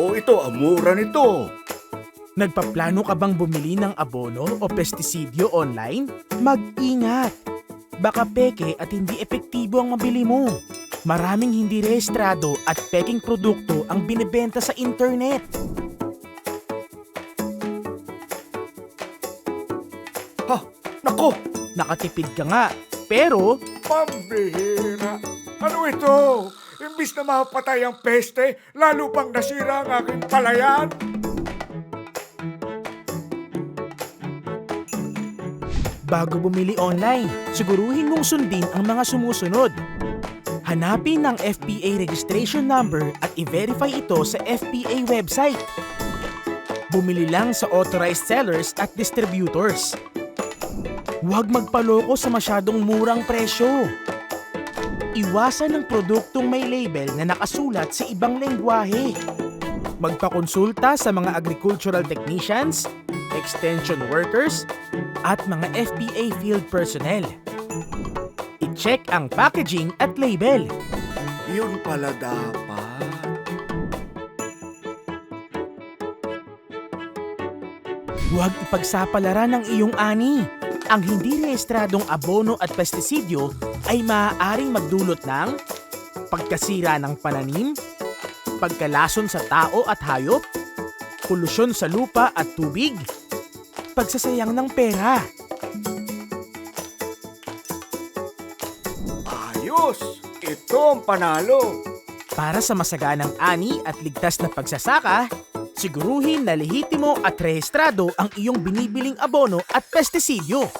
O ito, ang mura nito. Nagpaplano ka bang bumili ng abono o pestisidyo online? Mag-ingat! Baka peke at hindi epektibo ang mabili mo. Maraming hindi rehistrado at peking produkto ang binebenta sa internet. Ha, nako, Nakatipid ka nga, pero pambihira. Ano ito? Imbis na mapatay ang peste, lalo pang nasira ang aking palayan. bago bumili online, siguruhin mong sundin ang mga sumusunod. Hanapin ang FPA registration number at i-verify ito sa FPA website. Bumili lang sa authorized sellers at distributors. Huwag magpaloko sa masyadong murang presyo. Iwasan ang produktong may label na nakasulat sa ibang lengguwahe. Magpakonsulta sa mga agricultural technicians, extension workers, at mga FBA field personnel. I-check ang packaging at label. Yun pala dapat. Huwag ipagsapalaran ng iyong ani. Ang hindi rehistradong abono at pestisidyo ay maaaring magdulot ng pagkasira ng pananim, pagkalason sa tao at hayop, polusyon sa lupa at tubig, pagsasayang ng pera. Ayos! Ito ang panalo. Para sa masaganang ani at ligtas na pagsasaka, siguruhin na lehitimo at rehistrado ang iyong binibiling abono at pestisidyo.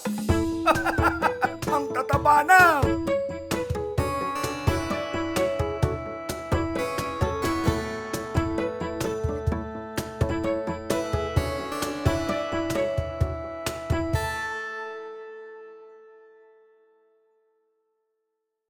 Ang tataba na!